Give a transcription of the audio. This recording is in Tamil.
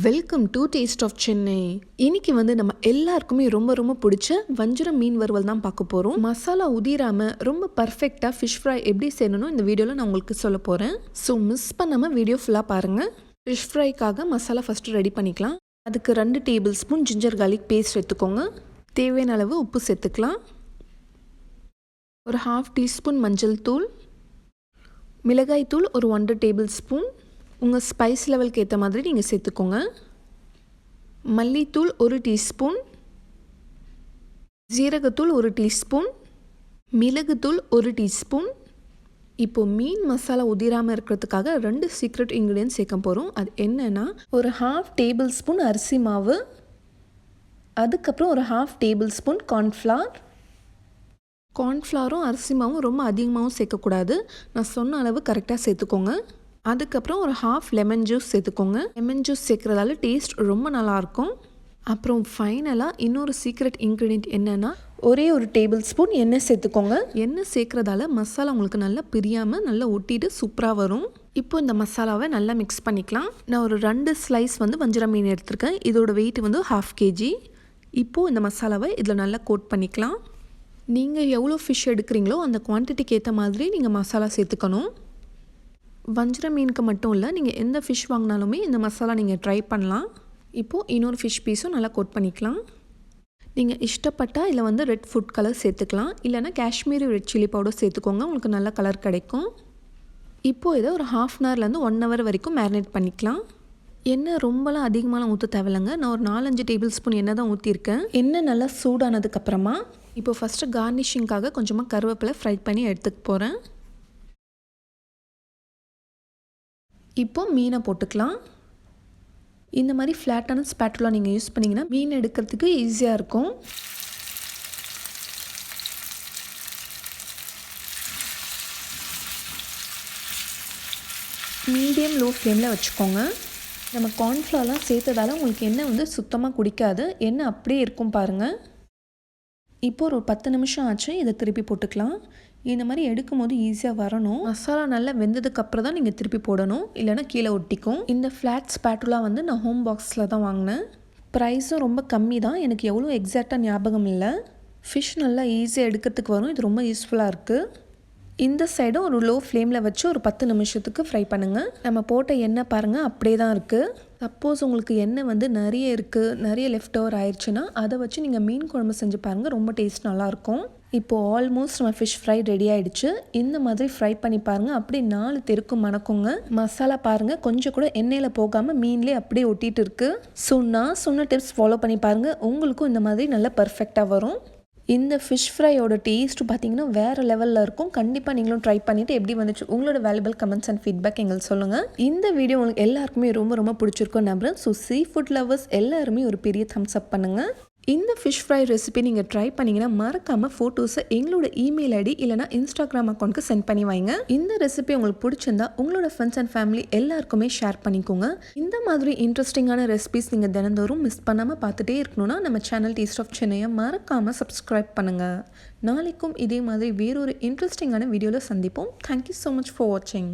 Welcome to taste of Chennai இன்னைக்கு வந்து நம்ம எல்லாருக்குமே ரொம்ப ரொம்ப பிடிச்ச வஞ்சிரம் மீன் வறுவல் தான் பார்க்க போகிறோம் மசாலா உதிராம ரொம்ப பர்ஃபெக்டாக ஃபிஷ் ஃப்ரை எப்படி செய்யணும் இந்த வீடியோவில் நான் உங்களுக்கு சொல்ல போகிறேன் ஸோ மிஸ் பண்ணாமல் வீடியோ ஃபுல்லாக பாருங்கள் ஃபிஷ் ஃப்ரைக்காக மசாலா ஃபஸ்ட்டு ரெடி பண்ணிக்கலாம். அதுக்கு ரெண்டு table spoon ginger garlic paste எடுத்துக்கோங்க. தேவையான அளவு உப்பு சேர்த்துக்கலாம். ஒரு ஹாஃப் டீஸ்பூன் மஞ்சள் தூள். மிளகாய் தூள் ஒரு ஒன்றரை டேபிள் ஸ்பூன் உங்கள் ஸ்பைஸ் லெவலுக்கு ஏற்ற மாதிரி நீங்கள் சேர்த்துக்கோங்க. மல்லித்தூள் ஒரு டீஸ்பூன். ஜீரகத்தூள் ஒரு டீஸ்பூன். மிளகுத்தூள் ஒரு டீஸ்பூன். இப்போது மீன் மசாலா உதிராமல் இருக்கிறதுக்காக ரெண்டு சீக்ரெட் இன்க்ரீடியன்ட் சேர்க்க போகிறோம் அது என்னென்னா ஒரு ஹாஃப் டேபிள் ஸ்பூன் அரிசி மாவு. அதுக்கப்புறம் ஒரு ஹாஃப் டேபிள் ஸ்பூன் கார்ன்ஃப்ளார் கார்ன்ஃப்ளாரும் அரிசி மாவும் ரொம்ப அதிகமாகவும் சேர்க்கக்கூடாது. நான் சொன்ன அளவு கரெக்டாக சேர்த்துக்கோங்க. அதுக்கப்புறம் ஒரு ஹாஃப் லெமன் ஜூஸ் சேர்த்துக்கோங்க. லெமன் ஜூஸ் சேர்க்குறதால டேஸ்ட் ரொம்ப நல்லாயிருக்கும். அப்புறம் ஃபைனலாக இன்னொரு சீக்ரெட் இன்க்ரீடியன்ட் என்னென்னா ஒரே ஒரு டேபிள் ஸ்பூன் எண்ணெய் சேர்த்துக்கோங்க. எண்ணெய் சேர்க்குறதால மசாலா உங்களுக்கு நல்லா பிரியாமல் நல்லா ஒட்டிட்டு சூப்பராக வரும். இப்போ இந்த மசாலாவை நல்லா மிக்ஸ் பண்ணிக்கலாம். நான் ஒரு ரெண்டு ஸ்லைஸ் வந்து வஞ்சிர மீன் எடுத்திருக்கேன். இதோட வெயிட் வந்து ஹாஃப் கேஜி இப்போது இந்த மசாலாவை இதில் நல்லா கோட் பண்ணிக்கலாம். நீங்கள் எவ்வளோ ஃபிஷ் எடுக்கிறீங்களோ அந்த குவான்டிட்டிக்கு ஏற்ற மாதிரி நீங்கள் மசாலா சேர்த்துக்கணும். வஞ்சிர மீனுக்கு மட்டும் இல்லை நீங்கள் எந்த ஃபிஷ் வாங்கினாலுமே இந்த மசாலா நீங்கள் ட்ரை பண்ணலாம். இப்போது இன்னொரு ஃபிஷ் பீஸும் நல்லா கோட் பண்ணிக்கலாம். நீங்கள் இஷ்டப்பட்டால் இதில் வந்து ரெட் ஃபுட் கலர் சேர்த்துக்கலாம். இல்லைனா காஷ்மீரி ரெட் சில்லி பவுடர் சேர்த்துக்கோங்க உங்களுக்கு நல்ல கலர் கிடைக்கும். இப்போது இதை ஒரு ஹாஃப் அன் ஹவர்லேருந்து ஒன் ஹவர் வரைக்கும் மேரினேட் பண்ணிக்கலாம். எண்ணெய் ரொம்பலாம் அதிகமாகலாம் ஊற்ற தேவையில்லைங்க. நான் ஒரு நாலஞ்சு டேபிள் ஸ்பூன் எண்ணெய் தான் ஊற்றிருக்கேன் எண்ணெய் நல்லா சூடானதுக்கப்புறமா இப்போ ஃபஸ்ட்டு கார்னிஷிங்காக கொஞ்சமாக கருவேப்பிலை ஃப்ரை பண்ணி எடுத்துக்க போகிறேன் இப்போ மீனை போட்டுக்கலாம். இந்த மாதிரி ஃப்ளாட்டான ஸ்பேட்டுலாம் நீங்கள் யூஸ் பண்ணிங்கன்னா மீன் எடுக்கிறதுக்கு ஈஸியாக இருக்கும். மீடியம் லோ ஃப்ளேமில் வச்சுக்கோங்க. நம்ம கார்ன்ஃப்ளவர்லாம் சேர்த்ததால உங்களுக்கு எண்ணெய் வந்து சுத்தமாக குடிக்காது. எண்ணெய் அப்படியே இருக்கும் பாருங்கள் இப்போ ஒரு பத்து நிமிஷம் ஆச்சு இதை திருப்பி போட்டுக்கலாம். இந்த மாதிரி எடுக்கும் போது ஈஸியாக வரணும். மசாலா நல்லா வெந்ததுக்கு அப்புறம் தான் நீங்கள் திருப்பி போடணும். இல்லைனா கீழே ஒட்டிக்கும். இந்த ஃப்ளாட் ஸ்பேட்டுலா வந்து நான் ஹோம் பாக்ஸில் தான் வாங்கினேன். ப்ரைஸும் ரொம்ப கம்மி தான். எனக்கு எவ்வளோ எக்ஸாக்டாக ஞாபகம் இல்லை. ஃபிஷ் நல்லா ஈஸியாக எடுக்கிறதுக்கு வரும். இது ரொம்ப யூஸ்ஃபுல்லாக இருக்குது இந்த சைடும் ஒரு லோ ஃப்ளேமில் வச்சு ஒரு பத்து நிமிஷத்துக்கு ஃப்ரை பண்ணுங்கள் நம்ம போட்ட எண்ணெய் பாருங்கள் அப்படியே தான் இருக்குது சப்போஸ் உங்களுக்கு எண்ணெய் வந்து நிறைய இருக்குது நிறைய லெஃப்ட் ஓவர் ஆயிடுச்சுன்னா அதை வச்சு நீங்கள் மீன் குழம்பு செஞ்சு பாருங்கள் ரொம்ப டேஸ்ட் நல்லாயிருக்கும் இப்போது ஆல்மோஸ்ட் நம்ம ஃபிஷ் ஃப்ரை ரெடி ஆகிடுச்சு இந்த மாதிரி ஃப்ரை பண்ணி பாருங்கள் அப்படியே நாலு தெருக்கும் மணக்குங்க. மசாலா பாருங்கள் கொஞ்சம் கூட எண்ணெயில் போகாமல் மீன்லேயே அப்படியே ஒட்டிகிட்டு இருக்குது ஸோ நான் சொன்ன டிப்ஸ் ஃபாலோ பண்ணி பாருங்கள் உங்களுக்கும் இந்த மாதிரி நல்லா பர்ஃபெக்டாக வரும். இந்த ஃபிஷ் ஃப்ரையோட டேஸ்ட்டு பார்த்தீங்கன்னா வேறு லெவலில் இருக்கும். கண்டிப்பாக நீங்களும் ட்ரை பண்ணிவிட்டு எப்படி வந்துச்சு உங்களோட வேல்யூபிள் கமெண்ட்ஸ் அண்ட் ஃபீட்பேக் எங்களுக்கு சொல்லுங்கள் இந்த வீடியோ உங்களுக்கு எல்லாருக்குமே ரொம்ப ரொம்ப பிடிச்சிருக்கும் நம்புறேன். ஸோ சீ ஃபுட் லவர்ஸ் எல்லாருமே ஒரு பெரிய தம்ஸ் அப் பண்ணுங்கள் இந்த ஃபிஷ் ஃப்ரை ரெசிபி நீங்கள் ட்ரை பண்ணிங்கன்னா மறக்காமல் ஃபோட்டோஸை எங்களோட இமெயில் ஐடி இல்லைனா இன்ஸ்டாகிராம் அக்கௌண்ட்க்கு சென்ட் பண்ணி வைங்க. இந்த ரெசிபி உங்களுக்கு பிடிச்சிருந்தா உங்களோட ஃப்ரெண்ட்ஸ் அண்ட் ஃபேமிலி எல்லாருக்குமே ஷேர் பண்ணிக்கோங்க. இந்த மாதிரி இன்ட்ரெஸ்டிங்கான ரெசிபிஸ் நீங்கள் தினந்தோறும் மிஸ் பண்ணாமல் பார்த்துட்டே இருக்கணும்னா நம்ம சேனல் டேஸ்ட் ஆஃப் சென்னையை மறக்காமல் சப்ஸ்கிரைப் பண்ணுங்கள் நாளைக்கும் இதே மாதிரி வேறொரு இன்ட்ரெஸ்டிங்கான வீடியோவில் சந்திப்போம். தேங்க்யூ ஸோ மச் ஃபார் வாட்சிங்